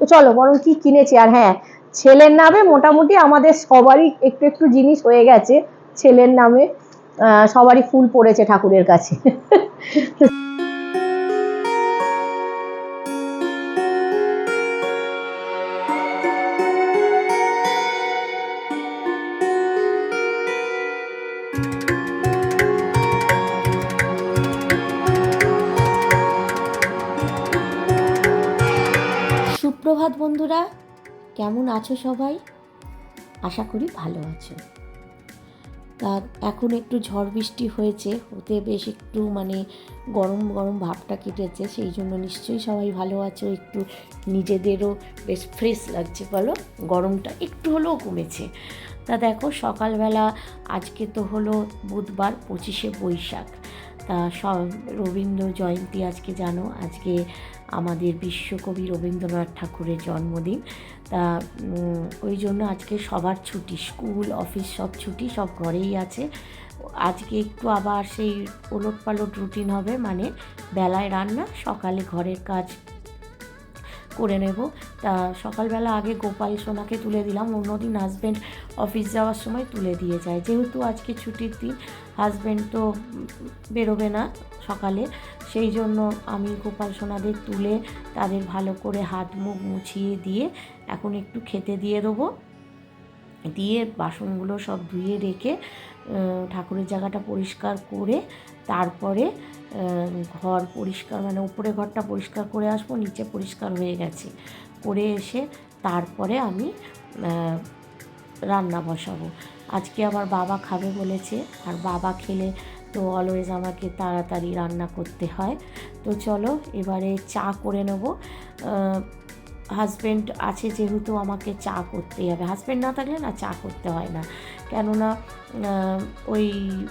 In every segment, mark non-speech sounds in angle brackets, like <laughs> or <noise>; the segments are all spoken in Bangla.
তো চলো, বরং কি কিনেছি? আর হ্যাঁ ছেলের নামে মোটামুটি আমাদের সবারই একটু একটু জিনিস হয়ে গেছে। ছেলের নামে সবারই ফুল পড়েছে ঠাকুরের কাছে। <laughs> কেমন আছো সবাই? আশা করি ভালো আছো। তা এখন একটু ঝড় বৃষ্টি হয়েছে, হতে বেশ একটু মানে গরম গরম ভাবটা কেটেছে, সেই জন্য নিশ্চয়ই সবাই ভালো আছো, একটু নিজেদেরও বেশ ফ্রেশ লাগছে, বলো? গরমটা একটু হলেও কমেছে। তা দেখো, সকালবেলা আজকে তো হলো বুধবার, পঁচিশে বৈশাখ। তা সব রবীন্দ্র জয়ন্তী আজকে জানো, আজকে আমাদের বিশ্বকবি রবীন্দ্রনাথ ঠাকুরের জন্মদিন। তা ওই জন্য আজকে সবার ছুটি, স্কুল, অফিস সব ছুটি, সব ঘরেই আছে। আজকে একটু আবার সেই ওলট পালট রুটিন হবে মানে বেলায় রান্না, সকালে ঘরের কাজ করে নেব। তা, সকালবেলা আগে গোপাল সোনাকে তুলে দিলাম। অন্যদিন হাজব্যান্ড অফিস যাওয়ার সময় তুলে দিয়ে যায়। যেহেতু আজকে ছুটির দিন হাজব্যান্ড তো বেরোবে না সকালে। সেই জন্য আমি গোপাল সোনাদের তুলে তাদের ভালো করে হাত মুখ মুছিয়ে দিয়ে এখন একটু খেতে দিয়ে দেবো। দিয়ে বাসনগুলো সব ধুয়ে রেখে ঠাকুরের জায়গাটা পরিষ্কার করে তারপরে ঘর পরিষ্কার মানে উপরে ঘরটা পরিষ্কার করে আসব, নিচে পরিষ্কার হয়ে গেছে। করে এসে তারপরে আমি রান্না বসাবো। আজকে আমার বাবা খাবে বলেছে, আর বাবা খেলে তো অলওয়েজ আমাকে তাড়াতাড়ি রান্না করতে হয়। তো চলো, এবারে চা করে নেব। হাজব্যান্ড আছে যেহেতু আমাকে চা করতেই হবে। হাজব্যান্ড না থাকলে না চা করতে হয় না। কেননা ওই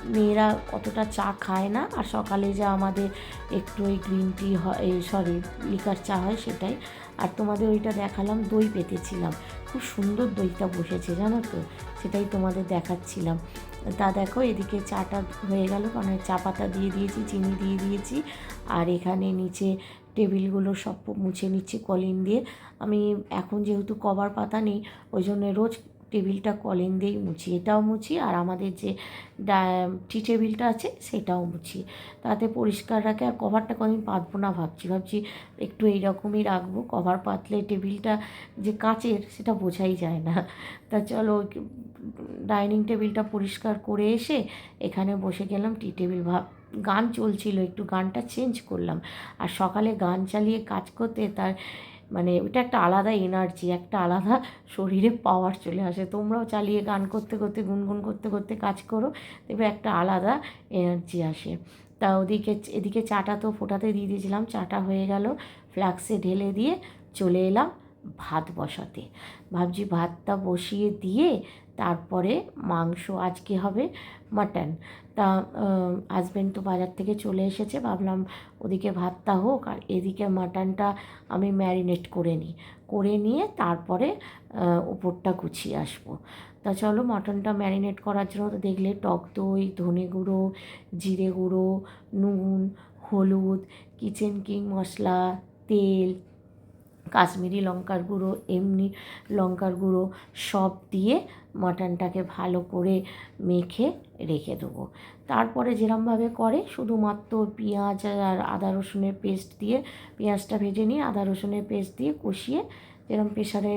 মেয়েরা অতটা চা খায় না। আর সকালে যা আমাদের একটু ওই গ্রিন টি হয় সরি লিকার চা হয় সেটাই। আর তোমাদের ওইটা দেখালাম, দই পেতেছিলাম। খুব সুন্দর দইটা বসেছে, জানো তো? সেটাই তোমাদের দেখাচ্ছিলাম। তা দেখো, এদিকে চাটা হয়ে গেল, কারণ চা পাতা দিয়ে দিয়েছি, চিনি দিয়ে দিয়েছি, আর এখানে নিচে টেবিলগুলো সব মুছে নিচ্ছি কলিন দিয়ে। আমি এখন যেহেতু কভার পাতা নেই, ওই জন্য রোজ টেবিলটা কলিং দিয়েই মুছি এটাও মুছি আর আমাদের যে টি টেবিলটা আছে সেটাও মুছি তাতে পরিষ্কার রাখে আর কভারটা কদিন পাতবো না ভাবছি। ভাবছি একটু এইরকমই রাখব, কভার পাতলে টেবিলটা যে কাচের সেটা বোঝাই যায় না। তা চলো ডাইনিং টেবিলটা পরিষ্কার করে এসে এখানে বসে গেলাম, টি টেবিল ভাব গান চলছিল, একটু গানটা চেঞ্জ করলাম। আর সকালে গান চালিয়ে কাজ করতে তার মানে ওটা একটা আলাদা এনার্জি একটা আলাদা শরীরে পাওয়ার চলে আসে। তোমরাও চালিয়ে গান করতে করতে, গুনগুন করতে করতে কাজ করো, দেখবে একটা আলাদা এনার্জি আসে। তা ওদিকে, এদিকে চাটা তো ফোটাতে দিয়ে দিয়েছিলাম, চাটা হয়ে গেল ফ্লাক্সে ঢেলে দিয়ে চলে এলাম। ভাত বসাতে। ভাবছি ভাতটা বসিয়ে দিয়ে তারপরে মাংস, আজকে হবে মাটন। তা হাজব্যান্ড তো বাজার থেকে চলে এসেছে, ভাবলাম ওদিকে ভাতটা হোক আর এদিকে মাটনটা আমি ম্যারিনেট করে নিই। করে নিয়ে তারপরে উপরটা গুছিয়ে আসব। তা চলো মাটনটা ম্যারিনেট করার জন্য তো দেখলে টক দই, ধনে গুঁড়ো, জিরে গুঁড়ো, নুন, হলুদ কিচেন কিং মশলা, তেল কাশ্মীরি লঙ্কার গুঁড়ো, এমনি লঙ্কার গুঁড়ো সব দিয়ে মাটনটাকে ভালো করে মেখে রেখে দেবো। তারপরে যেরমভাবে করে শুধুমাত্র পেঁয়াজ আর আদা রসুনের পেস্ট দিয়ে, পেঁয়াজটা ভেজে নিয়ে আদা রসুনের পেস্ট দিয়ে কষিয়ে যেরকম প্রেশারে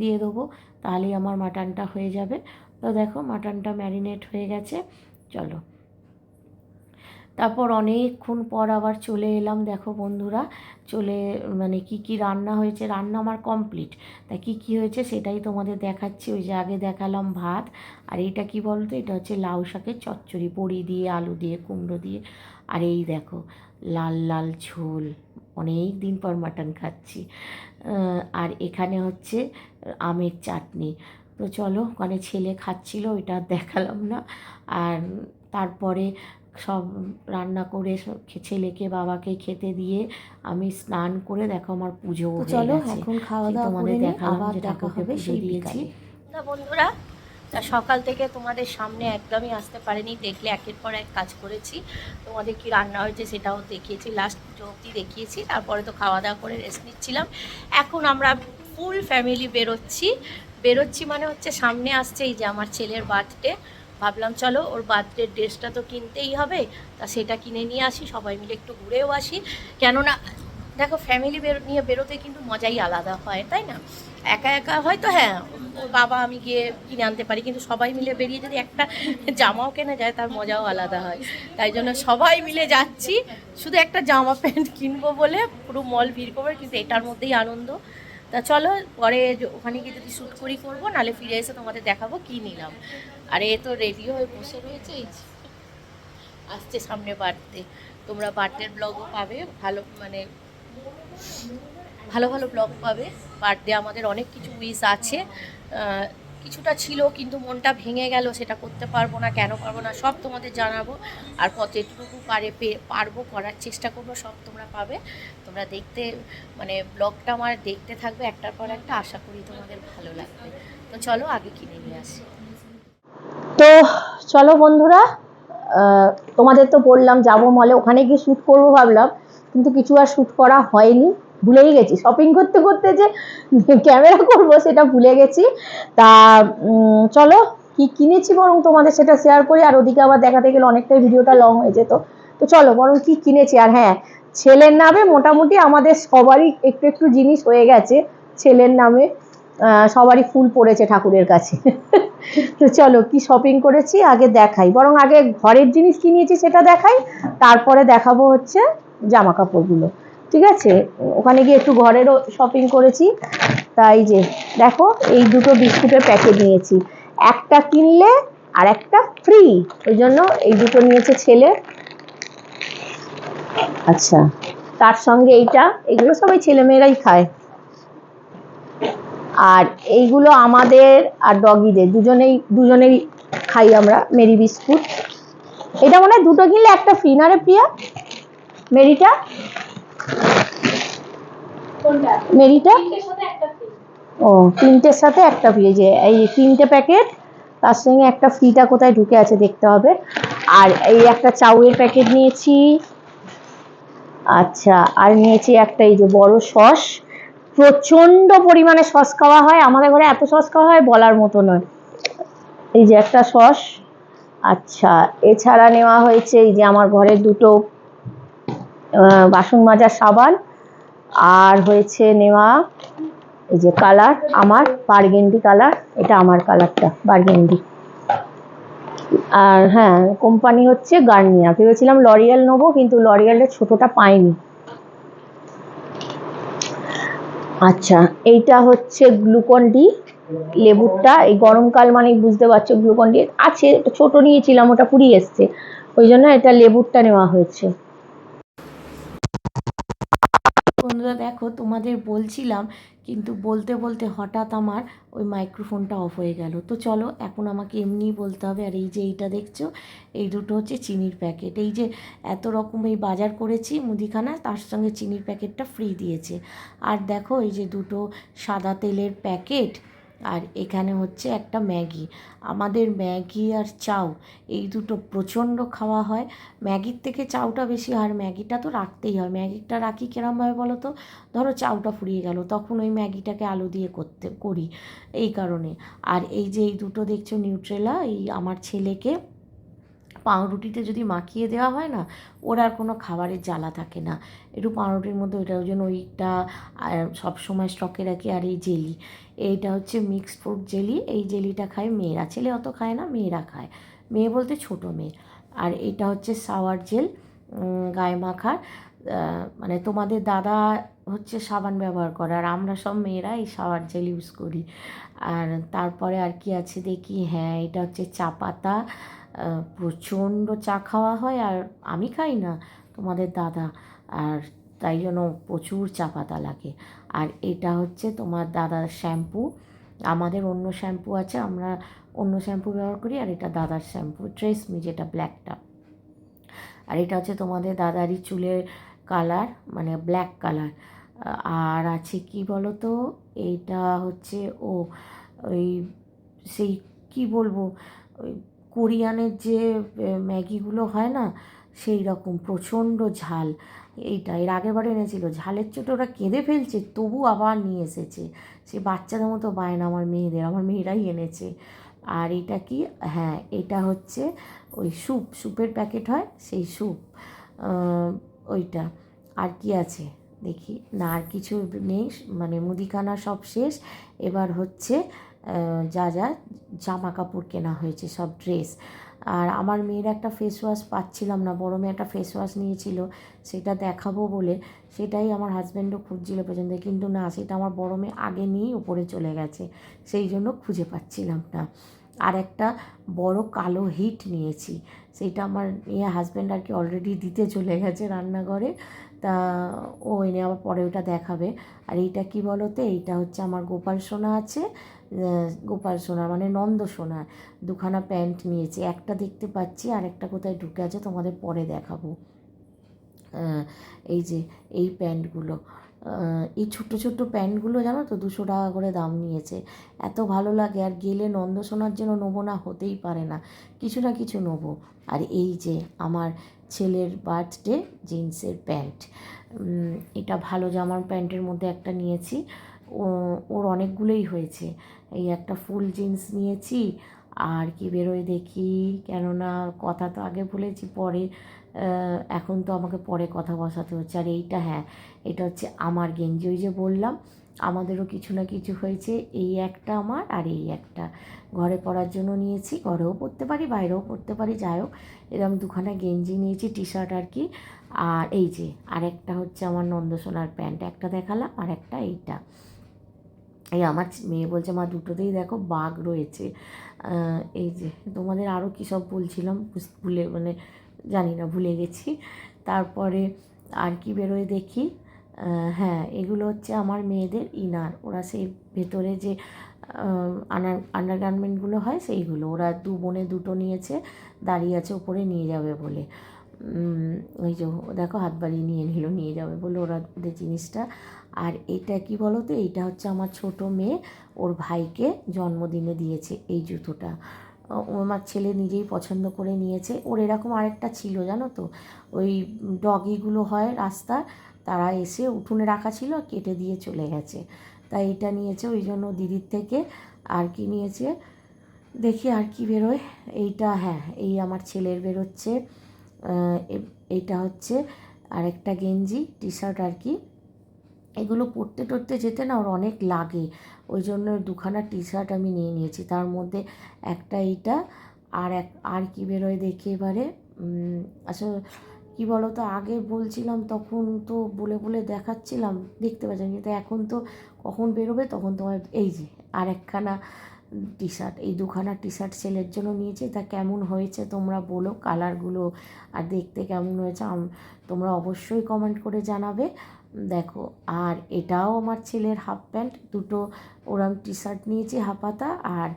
দিয়ে দেবো, তাহলেই আমার মাটনটা হয়ে যাবে। তো দেখো মাটনটা ম্যারিনেট হয়ে গেছে। চলো। তারপর অনেকক্ষণ পর আবার চলে এলাম, দেখো বন্ধুরা, চলে মানে কি কি রান্না হয়েছে, রান্না আমার কমপ্লিট তা কি কি হয়েছে সেটাই তোমাদের দেখাচ্ছি, ওই যে আগে দেখালাম ভাত, আর এটা কি বলতো, এটা হচ্ছে লাউ শাকের চচ্চড়ি, বড়ি দিয়ে, আলু দিয়ে, কুমড়ো দিয়ে, আর এই দেখো, লাল লাল ঝোল অনেক দিন পর মাটন খাচ্ছি। আর এখানে হচ্ছে আমের চাটনি। তো চলো, ওখানে ছেলে খাচ্ছিল, ওইটা দেখালাম না। আর তারপরে সব রান্না করে সব ছেলেকে বাবাকে খেতে দিয়ে আমি স্নান করে দেখো আমার পুজো চলো এখন খাওয়া দাওয়া তোমাদের দেখালাম আবার যে দেখা ঠাকুরকে পুজো সেই দিয়েছি। না বন্ধুরা তা সকাল থেকে তোমাদের সামনে একদমই আসতে পারিনি দেখলে একের পর এক কাজ করেছি। তোমাদের কি রান্না হয়েছে সেটাও দেখিয়েছি লাস্ট পুজো অবধি দেখিয়েছি তারপরে তো খাওয়া দাওয়া করে রেস্ট নিচ্ছিলাম। এখন আমরা ফুল ফ্যামিলি বেরোচ্ছি। বেরোচ্ছি মানে হচ্ছে সামনে আসছে এই যে আমার ছেলের বার্থডে ভাবলাম, চলো, ওর বার্থডে ড্রেসটা তো কিনতেই হবে, তা সেটা কিনে নিয়ে আসি, সবাই মিলে একটু ঘুরেও আসি। কেননা, দেখো ফ্যামিলি বেরো, নিয়ে বেরোতে কিন্তু মজাই আলাদা হয়, তাই না? একা একা হয়তো হ্যাঁ ওর বাবা আমি গিয়ে কিনে আনতে পারি, কিন্তু সবাই মিলে বেরিয়ে যদি একটা জামাও কেনা যায়, তার মজাও আলাদা হয়। তাই জন্য সবাই মিলে যাচ্ছি, শুধু একটা জামা প্যান্ট কিনবো বলে পুরো মল ভিড় করবে, কিন্তু এটার মধ্যেই আনন্দ। তা চলো, পরে ওখানে গিয়ে যদি শ্যুট করি করব, নাহলে ফিরে এসে তোমাদের দেখাবো কী নিলাম। আর এ তো রেডি হয়ে বসে রয়েছে আসছে সামনে বার্থডে তোমরা বার্থডের ব্লগও পাবে, ভালো মানে ভালো ভালো ব্লগ পাবে। বার্থডে আমাদের অনেক কিছু উইস আছে। কিছুটা ছিল, কিন্তু মনটা ভেঙে গেল, সেটা করতে পারব না, কেন পারব না, সব তোমাদের জানাব। আর কত যেটুকু পারে পারব করার চেষ্টা করব, সব তোমরা পাবে। তোমরা দেখতে মানে ব্লগটা আমার দেখতে থাকবে, একটার পর একটা আশা করি তোমাদের ভালো লাগবে। তো চলো আগে কিনে নিয়ে আসি। তো চলো বন্ধুরা তোমাদের তো বললাম যাব মলে ওখানে গিয়ে শ্যুট করব ভাবলাম, কিন্তু কিছু আর শ্যুট করা হয়নি, ভুলেই গেছি। শপিং করতে করতে যে ক্যামেরা করব, সেটা ভুলে গেছি। তা চলো কি কিনেছি বরং তোমাদের সেটা শেয়ার করি, আর ওদিকে আবার দেখাতে গেলে অনেকটাই ভিডিওটা লং হয়ে যেত। তো চলো বরং কি কিনেছি, আর হ্যাঁ ছেলের নামে মোটামুটি আমাদের সবারই একটু একটু জিনিস হয়ে গেছে, ছেলের নামে সবারই ফুল পড়েছে ঠাকুরের কাছে। তো চলো, কি শপিং করেছি? আগে দেখাই। বরং আগে ঘরের জিনিস কি নিয়েছি সেটা দেখাই, তারপরে দেখাবো হচ্ছে জামা কাপড়গুলো ঠিক আছে? ওখানে গিয়ে একটু ঘরেরও শপিং করেছি। তাই যে, দেখো, এই দুটো বিস্কুটের প্যাকেট নিয়েছি। একটা কিনলে আর একটা ফ্রি ওই জন্য এই দুটো নিয়েছে ছেলে। আচ্ছা। তার সঙ্গে এইটা এগুলো সবাই ছেলেমেয়েরাই খায়। আর এইগুলো আমাদের আর ডগিদের দুজনেই দুজনেই খাই আমরা মেরি বিস্কুট। এটা মনে হয় দুটো কিনলে একটা ফ্রি না রে প্রিয়া? মেরিটা? মেরিটা? ও তিনটের সাথে একটা ফ্রি যে এই তিনটে প্যাকেট তার সঙ্গে একটা ফ্রিটা কোথায় ঢুকে আছে দেখতে হবে। আর এই একটা চাউয়ের প্যাকেট নিয়েছি। আচ্ছা আর নিয়েছি একটা এই যে বড় সস। প্রচণ্ড পরিমাণে সস খাওয়া হয়। আমাদের ঘরে এত সস খাওয়া হয় বলার মতো নয়। এই যে একটা সস। আচ্ছা এছাড়া নেওয়া হয়েছে এই যে আমার ঘরের দুটো বাসন মাজার সাবান। আর হয়েছে নেওয়া এই যে কালার, আমার বার্গেন্ডি কালার। এটা আমার কালারটা বার্গেন্ডি আর হ্যাঁ কোম্পানি হচ্ছে গার্নিয়া ভেবেছিলাম লরিয়াল নেব, কিন্তু লরিয়ালের ছোটোটা পাইনি। আচ্ছা এইটা হচ্ছে গ্লুকন ডি লেবুরটা। এই গরমকাল মানে বুঝতে পারছ গ্লুকন ডি আছে ছোট নিয়েছিলাম, ওটা পুড়িয়ে এসছে। ওই জন্য এটা লেবুরটা নেওয়া হয়েছে। বন্ধুরা দেখো, তোমাদের বলছিলাম, কিন্তু বলতে বলতে হঠাৎ আমার ওই মাইক্রোফোনটা অফ হয়ে গেল। তো চলো, এখন আমাকে এমনিই বলতে হবে, আর এই যে এইটা দেখছ, এই দুটো হচ্ছে চিনির প্যাকেট এই যে এত রকম এই বাজার করেছি মুদিখানা, তার সঙ্গে চিনির প্যাকেটটা ফ্রি দিয়েছে। আর দেখো, এই যে দুটো সাদা তেলের প্যাকেট আর এখানে হচ্ছে একটা ম্যাগি। আমাদের ম্যাগি আর চাউ, এই দুটো প্রচণ্ড খাওয়া হয়। ম্যাগির থেকে চাউটা বেশি আর ম্যাগিটা তো রাখতেই হয়। ম্যাগিটা রাখি কীরমভাবে বলো তো? ধরো চাউটা ফুরিয়ে গেল, তখন ওই ম্যাগিটাকে আলু দিয়ে করতে, করি। এই কারণে। আর এই যে এই দুটো দেখছ নিউট্রেলা এই আমার ছেলেকে পাউরুটিতে যদি মাখিয়ে দেওয়া হয় না, ওর আর কোনো খাবারের জ্বালা থাকে না। একটু পাউরুটির মধ্যে ওইটা ওই জন্য ওইটা সব সময় স্টকে রাখি আর এই জেলি। এইটা হচ্ছে মিক্সড ফ্রুট জেলি। এই জেলিটা খায় মেয়েরা। ছেলে অত খায় না, মেয়েরা খায়। মেয়ে বলতে ছোট মেয়ে। আর এটা হচ্ছে সাওয়ার জেল গায়ে মাখার মানে তোমাদের দাদা হচ্ছে সাবান ব্যবহার করে, আর আমরা সব মেয়েরা এই সাওয়ার জেল ইউজ করি। আর তারপরে আর কি আছে দেখি? হ্যাঁ এটা হচ্ছে চা পাতা। প্রচণ্ড চা খাওয়া হয় আর আমি খাই না, তোমাদের দাদা। আর তাই জন্য প্রচুর চা পাতা লাগে। আর এটা হচ্ছে তোমার দাদার শ্যাম্পু। আমাদের অন্য শ্যাম্পু আছে, আমরা অন্য শ্যাম্পু ব্যবহার করি আর এটা দাদার শ্যাম্পু, ট্রেসমি যেটা ব্ল্যাকটা। আর এটা হচ্ছে তোমাদের দাদারই চুলের কালার মানে ব্ল্যাক কালার। আর আছে কি বলো তো এইটা হচ্ছে ও, ওই সেই কি বলব? ওই কোরিয়ানের যে ম্যাগিগুলো হয় না, সেই রকম প্রচণ্ড ঝাল। এইটা, এর আগের বার এনেছিল। ঝালের চোটে ওরা কেঁদে ফেলছে, তবু আবার নিয়ে এসেছে। সে বাচ্চাদের মতো বায়না আমার মেয়েদের, আমার মেয়েরাই এনেছে। আর এটা কি? হ্যাঁ এটা হচ্ছে ওই স্যুপ, স্যুপের প্যাকেট হয়, সেই স্যুপ। ওইটা। আর কি আছে? দেখি। না, আর কিছু নেই মানে মুদিখানা সব শেষ। এবার হচ্ছে যা যা জামা কাপড় কেনা হয়েছে, সব ড্রেস আর আমার মেয়ের একটা ফেস ওয়াশ পাচ্ছিলাম না, বড় মেয়ে একটা ফেস ওয়াশ নিয়েছিল, সেটা দেখাবো বলে। সেটাই আমার হাজব্যান্ডও খুঁজছিল পর্যন্ত কিন্তু না, সেটা আমার বড় মেয়ে আগে নিয়েই উপরে চলে গেছে, সেই জন্য খুঁজে পাচ্ছিলাম না। আর একটা বড় কালো হিট নিয়েছি সেইটা আমার ইয়ে হাজব্যান্ড আর কি অলরেডি দিতে চলে গেছে রান্নাঘরে, তা ও এনে আবার পরে ওটা দেখাবে। আর এইটা কি বলো তো এইটা হচ্ছে আমার গোপাল সোনা আছে গোপাল সোনা মানে নন্দ সোনা, দুখানা প্যান্ট নিয়েছি। একটা দেখতে পাচ্ছি, আর একটা কোথায় ঢুকে আছে, তোমাদের পরে দেখাবো। এই যে, এই প্যান্টগুলো। এই ছোট্ট ছোট্ট প্যান্টগুলো জানো তো, দুশো টাকা করে দাম নিয়েছে। এত ভালো লাগে, আর গেলে নন্দসোনার জন্য নেব না, হতেই পারে না। কিছু না কিছু নেব। আর এই যে, আমার ছেলের বার্থডে জিন্সের প্যান্ট। এটা ভালো জামার প্যান্টের মধ্যে একটা নিয়েছি। ওর অনেকগুলোই হয়েছে। এই একটা ফুল জিন্স নিয়েছি, আর কি বেরোয় দেখি, কেননা কথা তো আগে বলেছি, পরে এখন তো আমাকে পরে কথা বসাতে হচ্ছে। আর এইটা হ্যাঁ এটা হচ্ছে আমার গেঞ্জি। ওই যে বললাম, আমাদেরও কিছু না কিছু হয়েছে, এই একটা আমার আর এই একটা। ঘরে পরার জন্য নিয়েছি, ঘরেও পরতে পারি, বাইরেও পরতে পারি, যাই হোক এরকম দুখানা গেঞ্জি নিয়েছি টি শার্ট আর কি। আর এই যে, আরেকটা হচ্ছে আমার নন্দসোনার প্যান্ট, একটা দেখালাম আর একটা এইটা। এই আমার মেয়ে বলছে, মা, দুটোতেই দেখো বাঘ রয়েছে। এই যে, তোমাদের আরও কী সব বলছিলাম? ভুলে মানে জানি না, ভুলে গেছি। তারপরে আর কি বেরোয় দেখি? হ্যাঁ এগুলো হচ্ছে আমার মেয়েদের ইনার। ওরা সেই ভেতরে যে আনার আন্ডারগার্মেন্টগুলো হয় সেইগুলো। ওরা দু বোনে দুটো নিয়েছে, দাঁড়িয়ে আছে, ওপরে নিয়ে যাবে বলে। ওই যে, দেখো হাত বাড়িয়ে নিয়ে নিল, নিয়ে যাবে বলে ওরা ওদের জিনিসটা। আর এটা কি বলো তো এইটা হচ্ছে আমার ছোট মেয়ে, ওর ভাইকে জন্মদিনে দিয়েছে এই জুতোটা। আমার ছেলে নিজেই পছন্দ করে নিয়েছে। ওর এরকম আরেকটা ছিল, জানো তো? ওই ডগিগুলো হয় রাস্তা তারা এসে উঠোনে রাখা ছিল, কেটে দিয়ে চলে গেছে। তাই এটা নিয়েছে, ওই জন্য দিদির থেকে আর কি নিয়েছে? দেখি আর কি বেরোয়। এইটা হ্যাঁ এই আমার ছেলের বেরোচ্ছে। এইটা হচ্ছে আরেকটা গেঞ্জি টি শার্ট আর কি। এগুলো পরতে টরতে যেতে না ওর অনেক লাগে। ওই জন্য দুখানা টি শার্ট আমি নিয়ে নিয়েছি। তার মধ্যে একটা এইটা আর এক, আর কি বেরোয় দেখি এবারে? আসলে কী বলো তো আগে বলছিলাম, তখন তো বলে বলে দেখাচ্ছিলাম, দেখতে পাচ্ছিলাম, কিন্তু এখন তো কখন বেরোবে তখন তোমার এই যে আর একখানা টি শার্ট এই দুখানা টি শার্ট ছেলের জন্য নিয়েছি। তা কেমন হয়েছে তোমরা বলো কালারগুলো আর দেখতে কেমন হয়েছে? তোমরা অবশ্যই কমেন্ট করে জানাবে। দেখো, আর এটাও আমার ছেলের হাফ প্যান্ট দুটো ওরম টি শার্ট নিয়েছি হাফাতা আর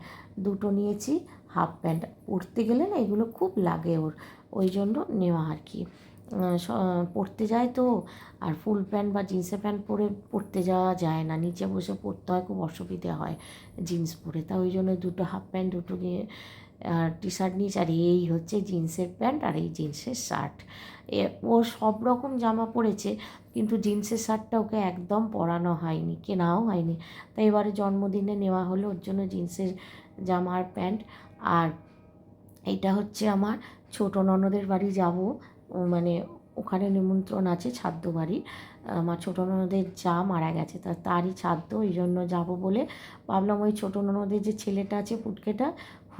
দুটো নিয়েছি হাফ প্যান্ট পরতে গেলে না এগুলো খুব লাগে ওর, ওই জন্য নেওয়া আর কি। পরতে যায় তো, আর ফুল প্যান্ট বা জিন্সের প্যান্ট পরে পরতে যাওয়া যায় না। নিচে বসে পরতে হয়, খুব অসুবিধে হয় জিন্স পরে। তা ওই জন্য দুটো হাফ প্যান্ট দুটো টি শার্ট নিয়েছি আর এই হচ্ছে জিন্সের প্যান্ট আর এই জিন্সের শার্ট। এ, ও সব রকম জামা পরেছে, কিন্তু জিন্সের শার্টটা ওকে একদম পরানো হয়নি, কেনাও হয়নি। তাই এবারে জন্মদিনে নেওয়া হলো ওর জন্য জিন্সের জামা আর প্যান্ট। আর এইটা হচ্ছে আমার ছোটো ননদের বাড়ি যাব মানে ওখানে নিমন্ত্রণ আছে ছাদ্য বাড়ি। আমার ছোটো ননদের যা মারা গেছে, তা, তারই ছাদ্য ওই জন্য যাব বলে ভাবলাম ওই ছোটো ননদের যে ছেলেটা আছে পুটকেটা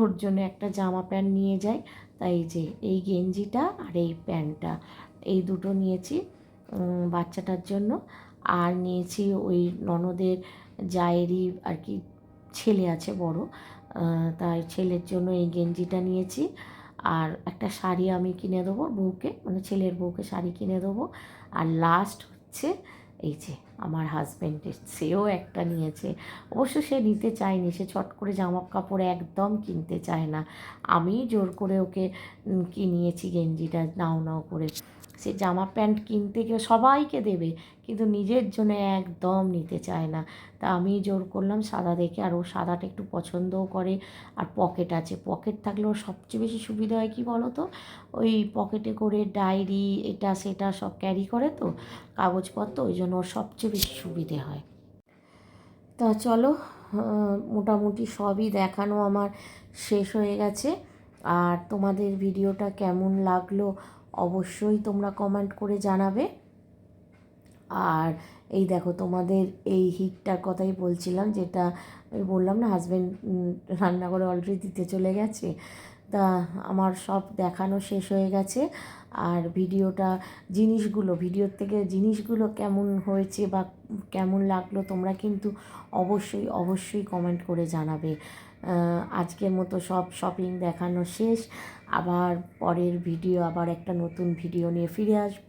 ওর জন্য একটা জামা প্যান্ট নিয়ে যাই। তাই যে এই গেঞ্জিটা আর এই প্যান্টটা, এই দুটো নিয়েছি বাচ্চাটার জন্য। আর নিয়েছি ওই ননদের জায়েরই আর কি ছেলে আছে বড় তাই ছেলের জন্য এই গেঞ্জিটা নিয়েছি। আর একটা শাড়ি আমি কিনে দেবো বউকে মানে ছেলের বউকে শাড়ি কিনে দেবো। আর লাস্ট হচ্ছে এই যে আমার হাজব্যান্ডের সেও একটা নিয়েছে। অবশ্য সে নিতে চায়নি, সে চট করে জামা কাপড় একদম কিনতে চায় না। আমি জোর করে ওকে কিনিয়েছি গেঞ্জিটা, নাও নাও করে। সে জামা প্যান্ট কিনতে গিয়ে সবাইকে দেবে, কিন্তু নিজের জন্য একদম নিতে চায় না। তা আমি জোর করলাম সাদা দেখে, আর ও সাদাটা একটু পছন্দও করে, আর পকেট আছে। পকেট থাকলে ওর সবচেয়ে বেশি সুবিধা হয় কি বলো তো? ওই পকেটে করে ডায়েরি, এটা সেটা সব ক্যারি করে তো, কাগজপত্র, ওই জন্য ওর সবচেয়ে বেশি সুবিধে হয়। তা চলো মোটামুটি সবই দেখানো আমার শেষ হয়ে গেছে। আর তোমাদের ভিডিওটা কেমন লাগল অবশ্যই তোমরা কমেন্ট করে জানাবে। আর এই দেখো তোমাদের এই হিটটার কথাই বলছিলাম, যেটা আমি বললাম না হাজব্যান্ড রান্না করে অলরেডি দিতে চলে গেছে। তা আমার সব দেখানো শেষ হয়ে গেছে। আর ভিডিওটা, জিনিসগুলো, ভিডিওর থেকে জিনিসগুলো কেমন হয়েছে বা কেমন লাগল তোমরা কিন্তু অবশ্যই অবশ্যই কমেন্ট করে জানাবে। আজকের মতো সব শপিং দেখানো শেষ। আবার পরের ভিডিও আবার একটা নতুন ভিডিও নিয়ে ফিরে আসব।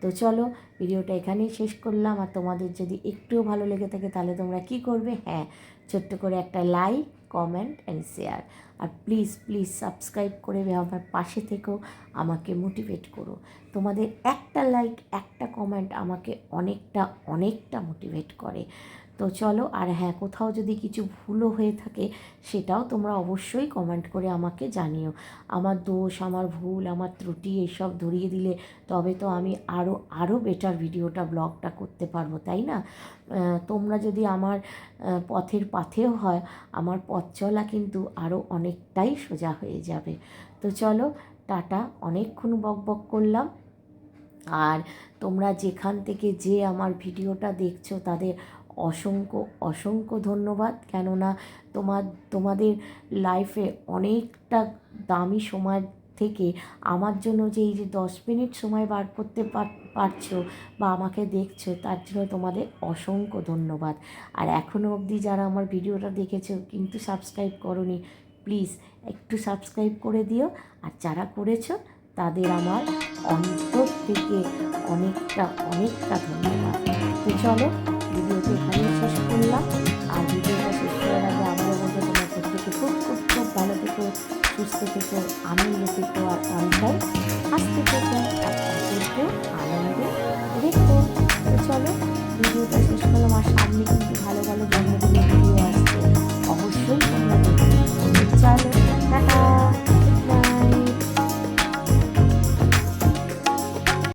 তো চলো ভিডিওটা এখানেই শেষ করলাম। আর তোমাদের যদি একটুও ভালো লেগে থাকে, তাহলে তোমরা কি করবে? হ্যাঁ ছোট্ট করে একটা লাইক কমেন্ট অ্যান্ড শেয়ার আর প্লিজ প্লিজ সাবস্ক্রাইব করে আমার পাশে থেকেও আমাকে মোটিভেট করো। তোমাদের একটা লাইক একটা কমেন্ট আমাকে অনেকটা অনেকটা মোটিভেট করে। তো চলো, আর হ্যাঁ কোথাও যদি কিছু ভুলও হয়ে থাকে, সেটাও তোমরা অবশ্যই কমেন্ট করে আমাকে জানিও। আমার দোষ, আমার ভুল, আমার ত্রুটি এইসব ধরিয়ে দিলে তবে তো আমি আরও আরও বেটার ভিডিওটা ব্লগটা করতে পারব, তাই না? তোমরা যদি আমার পথের পাথেও হয়, আমার পথ চলা কিন্তু আরও অনেকটাই সোজা হয়ে যাবে। তো চলো, টাটা, অনেকক্ষণ বক বক করলাম। আর তোমরা যেখান থেকে যে আমার ভিডিওটা দেখছ, তাদের অসংখ্য অসংখ্য ধন্যবাদ। কেননা তোমার তোমাদের লাইফে অনেকটা দামি সময় থেকে আমার জন্য যে এই যে দশ মিনিট সময় বার করতে পার- পারছ বা আমাকে দেখছ, তার জন্য তোমাদের অসংখ্য ধন্যবাদ। আর এখনও অবধি যারা আমার ভিডিওটা দেখেছ কিন্তু সাবস্ক্রাইব করনি প্লিজ একটু সাবস্ক্রাইব করে দিও। আর যারা করেছ, তাদের আমার অন্তর থেকে অনেকটা অনেকটা ধন্যবাদ। তো চলো ভিডিওটি এখানেই শেষ করলাম। আর ভিডিওটা শেষ করার আগে আবারও বলব, তোমার প্রত্যেকে খুব খুব খুব ভালো থেকো, সুস্থ থেকো আনন্দ থেকো আর অন্তায় হাসতে থেকো থেকো আনন্দে দেখো তো চলো, ভিডিওটা শেষ করলাম। আর সামনে কিন্তু ভালো ভালো জন্মদিনের ভিডিও আসবে। অবশ্যই চলো, টাটা!